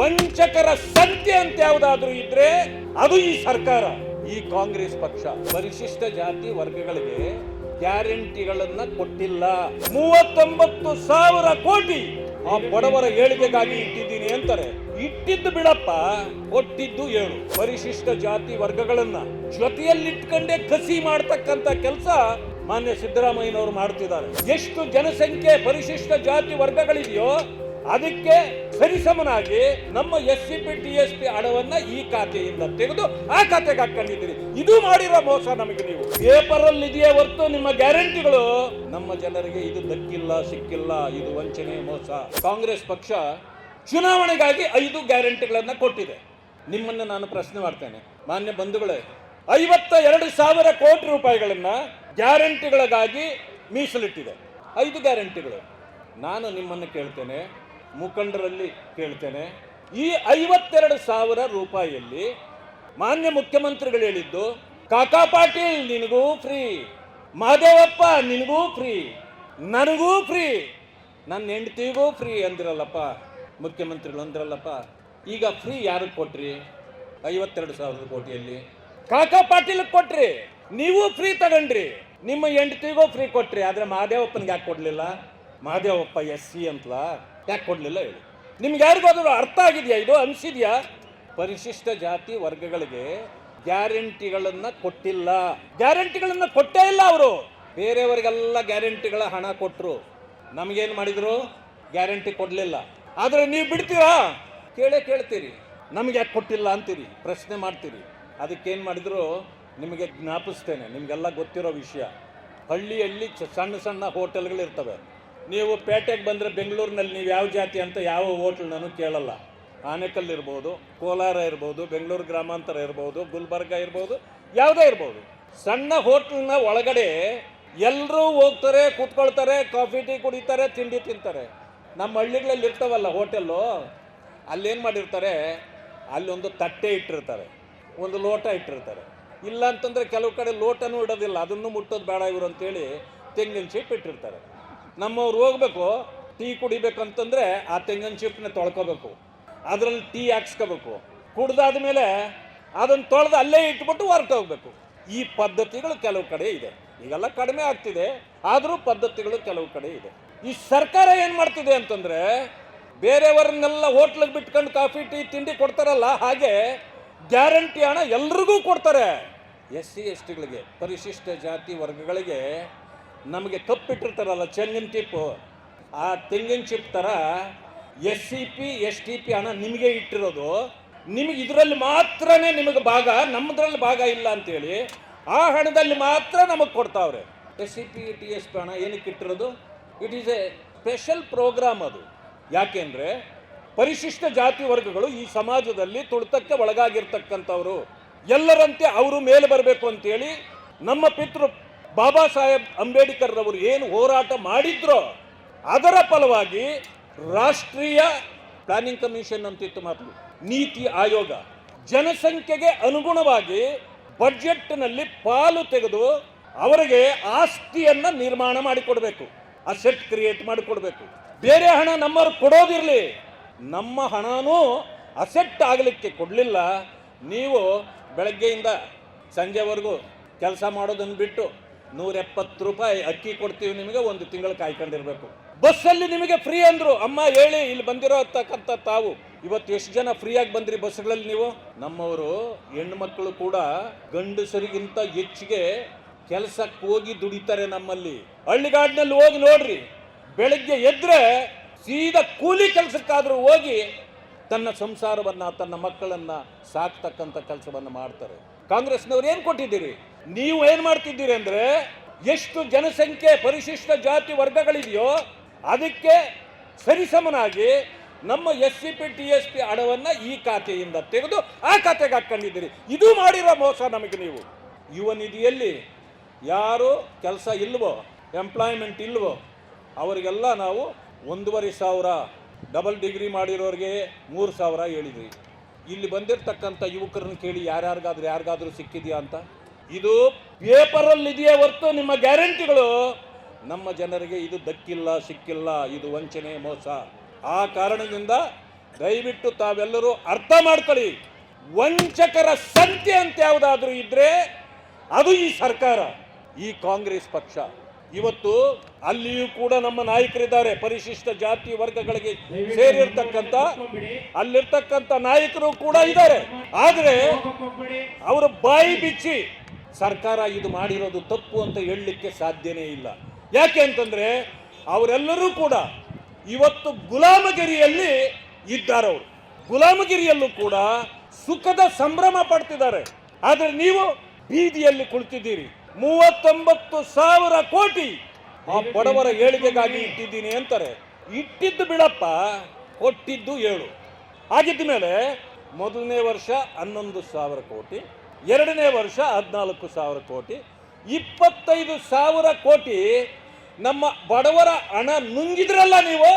ವಂಚಕರ ಸಂತೆ ಅಂತ ಯಾವುದಾದ್ರೂ ಇದ್ರೆ ಅದು ಈ ಸರ್ಕಾರ. ಈ ಕಾಂಗ್ರೆಸ್ ಪಕ್ಷ, ಪರಿಶಿಷ್ಟ ಜಾತಿ ವರ್ಗಗಳಿಗೆ ಗ್ಯಾರಂಟಿಗಳನ್ನ ಕೊಟ್ಟಿಲ್ಲ. ಮೂವತ್ತೊಂಬತ್ತು ಸಾವಿರ ಕೋಟಿ ಆ ಬಡವರ ಏಳಿಗೆಗಾಗಿ ಇಟ್ಟಿದ್ದೀನಿ ಅಂತಾರೆ. ಇಟ್ಟಿದ್ದು ಬಿಡಪ್ಪ, ಕೊಟ್ಟಿದ್ದು ಏಳು. ಪರಿಶಿಷ್ಟ ಜಾತಿ ವರ್ಗಗಳನ್ನ ಜೊತೆಯಲ್ಲಿಟ್ಕೊಂಡೇ ಕಸಿ ಮಾಡ್ತಕ್ಕಂತ ಕೆಲಸ ಮಾನ್ಯ ಸಿದ್ದರಾಮಯ್ಯನವರು ಮಾಡ್ತಿದ್ದಾರೆ. ಎಷ್ಟು ಜನಸಂಖ್ಯೆ ಪರಿಶಿಷ್ಟ ಜಾತಿ ವರ್ಗಗಳಿದೆಯೋ ಅದಕ್ಕೆ ಸರಿಸಮನಾಗಿ ನಮ್ಮ S C P T S P ಹಣವನ್ನ ಈ ಖಾತೆಯಿಂದ ತೆಗೆದು ಆ ಖಾತೆಗೆ ಹಾಕೊಂಡಿದ್ದೀರಿ. ಇದು ಮಾಡಿರೋ ಮೋಸ ನಮಗೆ ನೀವು. ಪೇಪರ್ ಅಲ್ಲಿ ಇದೆಯೇ ಹೊರತು ನಿಮ್ಮ ಗ್ಯಾರಂಟಿಗಳು. ನಮ್ಮ ಜನರಿಗೆ ಇದು ದಕ್ಕಿಲ್ಲ, ಸಿಕ್ಕಿಲ್ಲ, ಇದು ವಂಚನೆ, ಮೋಸ. ಕಾಂಗ್ರೆಸ್ ಪಕ್ಷ ಚುನಾವಣೆಗಾಗಿ ಐದು ಗ್ಯಾರಂಟಿಗಳನ್ನ ಕೊಟ್ಟಿದೆ. ನಿಮ್ಮನ್ನ ನಾನು ಪ್ರಶ್ನೆ ಮಾಡ್ತೇನೆ. ಮಾನ್ಯ ಬಂಧುಗಳೇ ಐವತ್ತ ಎರಡು ಸಾವಿರ ಕೋಟಿ ರೂಪಾಯಿಗಳನ್ನ ಗ್ಯಾರಂಟಿಗಳಿಗಾಗಿ ಮೀಸಲಿಟ್ಟಿದೆ. ಐದು ಗ್ಯಾರಂಟಿಗಳು. ನಾನು ನಿಮ್ಮನ್ನು ಕೇಳ್ತೇನೆ ಮುಖಂಡರಲ್ಲಿ ಕೇಳ್ತೇನೆ. ಈ ಐವತ್ತೆರಡು ಸಾವಿರ ರೂಪಾಯಿಯಲ್ಲಿ ಮಾನ್ಯ ಮುಖ್ಯಮಂತ್ರಿಗಳು ಹೇಳಿದ್ದು, ಕಾಕಾ ಪಾಟೀಲ್ ನಿನಗೂ ಫ್ರೀ ಮಾದೇವಪ್ಪ ನಿನಗೂ ಫ್ರೀ, ನನಗೂ ಫ್ರೀ, ನನ್ನ ಹೆಂಡತಿಗೂ ಫ್ರೀ ಅಂದಿರಲ್ಲಪ್ಪ, ಮುಖ್ಯಮಂತ್ರಿಗಳು ಅಂದಿರಲ್ಲಪ್ಪ. ಈಗ ಫ್ರೀ ಯಾರಿಗೆ ಕೊಟ್ರಿ? ಐವತ್ತೆರಡು ಸಾವಿರದ ಕೋಟಿಯಲ್ಲಿ. ಕಾಕಾ ಪಾಟೀಲ್ ಕೊಟ್ರಿ, ನೀವು ಫ್ರೀ ತಗೊಂಡ್ರಿ, ನಿಮ್ಮ ಹೆಂಡತಿಗೂ ಫ್ರೀ ಕೊಟ್ರಿ, ಆದರೆ ಮಹಾದೇವಪ್ಪನಿಗೆ ಯಾಕೆ ಕೊಡಲಿಲ್ಲ? ಮಹಾದೇವಪ್ಪ ಎಸ್ ಸಿ ಅಂತಲ? ಯಾಕೆ ಕೊಡಲಿಲ್ಲ ಹೇಳಿ. ನಿಮ್ಗೆ ಯಾರಿಗಾದರೂ ಅರ್ಥ ಆಗಿದೆಯಾ? ಇದು ಅನಿಸಿದೆಯಾ? ಪರಿಶಿಷ್ಟ ಜಾತಿ ವರ್ಗಗಳಿಗೆ ಗ್ಯಾರಂಟಿಗಳನ್ನು ಕೊಟ್ಟಿಲ್ಲ. ಗ್ಯಾರಂಟಿಗಳನ್ನು ಕೊಟ್ಟೇ ಇಲ್ಲ ಅವರು. ಬೇರೆಯವರಿಗೆಲ್ಲ ಗ್ಯಾರಂಟಿಗಳ ಹಣ ಕೊಟ್ಟರು ನಮಗೇನು ಮಾಡಿದರು? ಗ್ಯಾರಂಟಿ ಕೊಡಲಿಲ್ಲ. ಆದರೆ ನೀವು ಬಿಡ್ತೀರಾ? ಕೇಳೇ ಕೇಳ್ತೀರಿ. ನಮಗೆ ಯಾಕೆ ಕೊಟ್ಟಿಲ್ಲ ಅಂತೀರಿ? ಪ್ರಶ್ನೆ ಮಾಡ್ತೀರಿ. ಅದಕ್ಕೇನು ಮಾಡಿದ್ರು? ನಿಮಗೆ ಜ್ಞಾಪಿಸ್ತೇನೆ. ನಿಮಗೆಲ್ಲ ಗೊತ್ತಿರೋ ವಿಷಯ. ಹಳ್ಳಿಯಲ್ಲಿ ಸಣ್ಣ ಸಣ್ಣ ಹೋಟೆಲ್ಗಳು ಇರ್ತವೆ ನೀವು ಪೇಟೆಗೆ ಬಂದರೆ ಬೆಂಗಳೂರಿನಲ್ಲಿ ನೀವು ಯಾವ ಜಾತಿ ಅಂತ ಯಾವ ಹೋಟ್ಲ್ ನಾನು ಕೇಳಲ್ಲ. ಆನೇಕಲ್ ಇರ್ಬೋದು, ಕೋಲಾರ ಇರ್ಬೋದು, ಬೆಂಗಳೂರು ಗ್ರಾಮಾಂತರ ಇರ್ಬೋದು, ಗುಲ್ಬರ್ಗ ಇರ್ಬೋದು, ಯಾವುದೇ ಇರ್ಬೋದು. ಸಣ್ಣ ಹೋಟ್ಲ್ನ ಒಳಗಡೆ ಎಲ್ಲರೂ ಹೋಗ್ತಾರೆ, ಕೂತ್ಕೊಳ್ತಾರೆ, ಕಾಫಿ, ಟೀ ಕುಡಿತಾರೆ, ತಿಂಡಿ ತಿಂತಾರೆ. ನಮ್ಮ ಹಳ್ಳಿಗಳಲ್ಲಿ ಇರ್ತಾವಲ್ಲ ಹೋಟೆಲ್ಲು, ಅಲ್ಲೇನು ಮಾಡಿರ್ತಾರೆ, ಅಲ್ಲೊಂದು ತಟ್ಟೆ ಇಟ್ಟಿರ್ತಾರೆ, ಒಂದು ಲೋಟ ಇಟ್ಟಿರ್ತಾರೆ. ಇಲ್ಲ ಅಂತಂದರೆ ಕೆಲವು ಕಡೆ ಲೋಟನೂ ಇಡೋದಿಲ್ಲ, ಅದನ್ನು ಮುಟ್ಟೋದು ಬೇಡ ಇವರು ಅಂತೇಳಿ ತೆಂಗಿನ ಚೀಪ್ ಇಟ್ಟಿರ್ತಾರೆ. ನಮ್ಮವ್ರು ಹೋಗ್ಬೇಕು, ಟೀ ಕುಡಿಬೇಕಂತಂದ್ರೆ ಆ ತೆಂಗಿನ ಚಿಪ್ನ ತೊಳ್ಕೋಬೇಕು. ಅದರಲ್ಲಿ ಟೀ ಹಾಕ್ಸ್ಕೋಬೇಕು. ಕುಡ್ದಾದ ಮೇಲೆ ಅದನ್ನು ತೊಳೆದು ಅಲ್ಲೇ ಇಟ್ಬಿಟ್ಟು ಹೊರಟು ಹೋಗ್ಬೇಕು. ಈ ಪದ್ಧತಿಗಳು ಕೆಲವು ಕಡೆ ಇದೆ. ಈಗೆಲ್ಲ ಕಡಿಮೆ ಆಗ್ತಿದೆ, ಆದರೂ ಪದ್ಧತಿಗಳು ಕೆಲವು ಕಡೆ ಇದೆ. ಈ ಸರ್ಕಾರ ಏನು ಮಾಡ್ತಿದೆ ಅಂತಂದ್ರೆ, ಬೇರೆಯವರನ್ನೆಲ್ಲ ಹೋಟ್ಲಿಗೆ ಬಿಟ್ಕೊಂಡು ಕಾಫಿ, ಟೀ, ತಿಂಡಿ ಕೊಡ್ತಾರಲ್ಲ, ಹಾಗೆ ಗ್ಯಾರಂಟಿ ಹಣ ಎಲ್ರಿಗೂ ಕೊಡ್ತಾರೆ. ಎಸ್ ಸಿ ಎಸ್ ಟಿಗಳಿಗೆ ಪರಿಶಿಷ್ಟ ಜಾತಿ ವರ್ಗಗಳಿಗೆ ನಮಗೆ ಕಪ್ಪಿಟ್ಟಿರ್ತಾರಲ್ಲ ಚೆಂಗಿನ ಚಿಪ್ಪು ಆ ತೆಂಗಿನ ಚಿಪ್ ಥರ S C P, S T P ಹಣ ನಿಮಗೆ ಇಟ್ಟಿರೋದು. ನಿಮಗೆ ಇದರಲ್ಲಿ ಮಾತ್ರನೇ ನಿಮಗೆ ಭಾಗ ನಮ್ಮದ್ರಲ್ಲಿ ಭಾಗ ಇಲ್ಲ ಅಂತೇಳಿ ಆ ಹಣದಲ್ಲಿ ಮಾತ್ರ ನಮಗೆ ಕೊಡ್ತಾವ್ರೆ. S C P, T S P ಹಣ ಏನಕ್ಕೆ ಇಟ್ಟಿರೋದು? It is a special program ಅದು. ಯಾಕೆಂದರೆ ಪರಿಶಿಷ್ಟ ಜಾತಿ ವರ್ಗಗಳು ಈ ಸಮಾಜದಲ್ಲಿ ತುಳಿತಕ್ಕೆ ಒಳಗಾಗಿರ್ತಕ್ಕಂಥವ್ರು. ಎಲ್ಲರಂತೆ ಅವರು ಮೇಲೆ ಬರಬೇಕು ಅಂತೇಳಿ ನಮ್ಮ ಪಿತೃ ಬಾಬಾ ಸಾಹೇಬ್ ಅಂಬೇಡ್ಕರ್ ರವರು ಏನು ಹೋರಾಟ ಮಾಡಿದ್ರೋ ಅದರ ಫಲವಾಗಿ ರಾಷ್ಟ್ರೀಯ ಪ್ಲಾನಿಂಗ್ ಕಮಿಷನ್ ಅಂತಿತ್ತು ಮಾತು. ನೀತಿ ಆಯೋಗ ಜನಸಂಖ್ಯೆಗೆ ಅನುಗುಣವಾಗಿ ಬಡ್ಜೆಟ್ನಲ್ಲಿ ಪಾಲು ತೆಗೆದು ಅವರಿಗೆ ಆಸ್ತಿಯನ್ನ ನಿರ್ಮಾಣ ಮಾಡಿಕೊಡ್ಬೇಕು, ಅಸೆಟ್ ಕ್ರಿಯೇಟ್ ಮಾಡಿಕೊಡ್ಬೇಕು. ಬೇರೆ ಹಣ ನಮ್ಮವ್ರು ಕೊಡೋದಿರಲಿ, ನಮ್ಮ ಹಣನೂ ಅಸೆಟ್ ಆಗಲಿಕ್ಕೆ ಕೊಡಲಿಲ್ಲ. ನೀವು ಬೆಳಗ್ಗೆಯಿಂದ ಸಂಜೆವರೆಗೂ ಕೆಲಸ ಮಾಡೋದನ್ನು ಬಿಟ್ಟು ನೂರ ಎಪ್ಪತ್ತು ರೂಪಾಯಿ ಅಕ್ಕಿ ಕೊಡ್ತೀವಿ ನಿಮಗೆ, ಒಂದು ತಿಂಗಳು ಕಾಯ್ಕೊಂಡಿರ್ಬೇಕು. ಬಸ್ಸಲ್ಲಿ ನಿಮಗೆ ಫ್ರೀ ಅಂದ್ರು, ಅಮ್ಮ ಹೇಳಿ, ಇಲ್ಲಿ ಬಂದಿರೋ ತಕ್ಕಂಥ ತಾವು, ಇವತ್ತು ಎಷ್ಟು ಜನ ಫ್ರೀಯಾಗಿ ಬಂದ್ರಿ ಬಸ್ಗಳಲ್ಲಿ ನೀವು? ನಮ್ಮವರು ಹೆಣ್ಣು ಮಕ್ಕಳು ಕೂಡ ಗಂಡಸರಿಗಿಂತ ಹೆಚ್ಚಿಗೆ ಕೆಲಸಕ್ಕೆ ಹೋಗಿ ದುಡಿತಾರೆ ನಮ್ಮಲ್ಲಿ. ಹಳ್ಳಿಗಾಡಿನಲ್ಲಿ ಹೋಗಿ ನೋಡ್ರಿ, ಬೆಳಗ್ಗೆ ಎದ್ರೆ ಸೀದಾ ಕೂಲಿ ಕೆಲಸಕ್ಕಾದ್ರೂ ಹೋಗಿ ತನ್ನ ಸಂಸಾರವನ್ನ, ತನ್ನ ಮಕ್ಕಳನ್ನ ಸಾಕ್ತಕ್ಕಂಥ ಕೆಲಸವನ್ನ ಮಾಡ್ತಾರೆ. ಕಾಂಗ್ರೆಸ್ನವ್ರು ಏನು ಕೊಟ್ಟಿದ್ದೀರಿ? ನೀವು ಏನ್ ಮಾಡ್ತಿದ್ದೀರಿ ಅಂದ್ರೆ ಎಷ್ಟು ಜನಸಂಖ್ಯೆ ಪರಿಶಿಷ್ಟ ಜಾತಿ ವರ್ಗಗಳಿದೆಯೋ ಅದಕ್ಕೆ ಸರಿಸಮನಾಗಿ ನಮ್ಮ S C P, T S P ಹಣವನ್ನ ಈ ಖಾತೆಯಿಂದ ತೆಗೆದು ಆ ಖಾತೆಗೆ ಹಾಕೊಂಡಿದ್ದೀರಿ ಇದು ಮಾಡಿರೋ ಮೋಸ ನಮಗೆ ನೀವು. ಯುವ ನಿಧಿಯಲ್ಲಿ ಯಾರು ಕೆಲಸ ಇಲ್ವೋ ಎಂಪ್ಲಾಯ್ಮೆಂಟ್ ಇಲ್ವೋ, ಅವರಿಗೆಲ್ಲ ನಾವು ಒಂದೂವರೆ ಸಾವಿರ ಡಬಲ್ ಡಿಗ್ರಿ ಮಾಡಿರೋರಿಗೆ ಮೂರು ಸಾವಿರ ಹೇಳಿದ್ರಿ ಇಲ್ಲಿ ಬಂದಿರತಕ್ಕಂಥ ಯುವಕರನ್ನ ಕೇಳಿ ಯಾರ್ಯಾರಿಗಾದ್ರೂ, ಯಾರಿಗಾದ್ರೂ ಸಿಕ್ಕಿದೆಯಾ ಅಂತ? ಇದು ಪೇಪರಲ್ಲಿ ಇದೆಯೇ ಹೊರತು ನಿಮ್ಮ ಗ್ಯಾರಂಟಿಗಳು? ನಮ್ಮ ಜನರಿಗೆ ಇದು ದಕ್ಕಿಲ್ಲ, ಸಿಕ್ಕಿಲ್ಲ, ಇದು ವಂಚನೆ, ಮೋಸ. ಆ ಕಾರಣದಿಂದ ದಯವಿಟ್ಟು ತಾವೆಲ್ಲರೂ ಅರ್ಥ ಮಾಡ್ಕೊಳ್ಳಿ. ವಂಚಕರ ಸಂಖ್ಯೆ ಅಂತ ಯಾವುದಾದ್ರೂ ಇದ್ರೆ ಅದು ಈ ಸರ್ಕಾರ, ಈ ಕಾಂಗ್ರೆಸ್ ಪಕ್ಷ. ಇವತ್ತು ಅಲ್ಲಿಯೂ ಕೂಡ ನಮ್ಮ ನಾಯಕರಿದ್ದಾರೆ. ಪರಿಶಿಷ್ಟ ಜಾತಿ ವರ್ಗಗಳಿಗೆ ಸೇರಿರ್ತಕ್ಕಂಥ, ಅಲ್ಲಿರ್ತಕ್ಕಂಥ ನಾಯಕರು ಕೂಡ ಇದ್ದಾರೆ. ಆದರೆ ಅವರು ಬಾಯಿ ಬಿಚ್ಚಿ ಸರ್ಕಾರ ಇದು ಮಾಡಿರೋದು ತಪ್ಪು ಅಂತ ಹೇಳಲಿಕ್ಕೆ ಸಾಧ್ಯನೇ ಇಲ್ಲ. ಯಾಕೆ ಅಂತಂದ್ರೆ ಅವರೆಲ್ಲರೂ ಕೂಡ ಇವತ್ತು ಗುಲಾಮಗಿರಿಯಲ್ಲಿ ಇದ್ದಾರವರು ಗುಲಾಮಗಿರಿಯಲ್ಲೂ ಕೂಡ ಸುಖದ ಸಂಭ್ರಮ ಪಡ್ತಿದ್ದಾರೆ. ಆದರೆ ನೀವು ಬೀದಿಯಲ್ಲಿ ಕುಳಿತಿದ್ದೀರಿ. ಮೂವತ್ತೊಂಬತ್ತು ಸಾವಿರ ಕೋಟಿ ಆ ಬಡವರ ಏಳಿಗೆಗಾಗಿ ಇಟ್ಟಿದ್ದೀನಿ ಅಂತಾರೆ. ಇಟ್ಟಿದ್ದು ಬಿಡಪ್ಪ, ಕೊಟ್ಟಿದ್ದು ಏಳು. ಆಗಿದ್ದ ಮೇಲೆ ಮೊದಲನೇ ವರ್ಷ ಹನ್ನೊಂದು ಸಾವಿರ ಕೋಟಿ ಎರಡನೇ ವರ್ಷ ಹದಿನಾಲ್ಕು ಸಾವಿರ ಕೋಟಿ. ಇಪ್ಪತ್ತೈದು ಸಾವಿರ ಕೋಟಿ ನಮ್ಮ ಬಡವರ ಹಣ ನುಂಗಿದ್ರಲ್ಲ ನೀವು?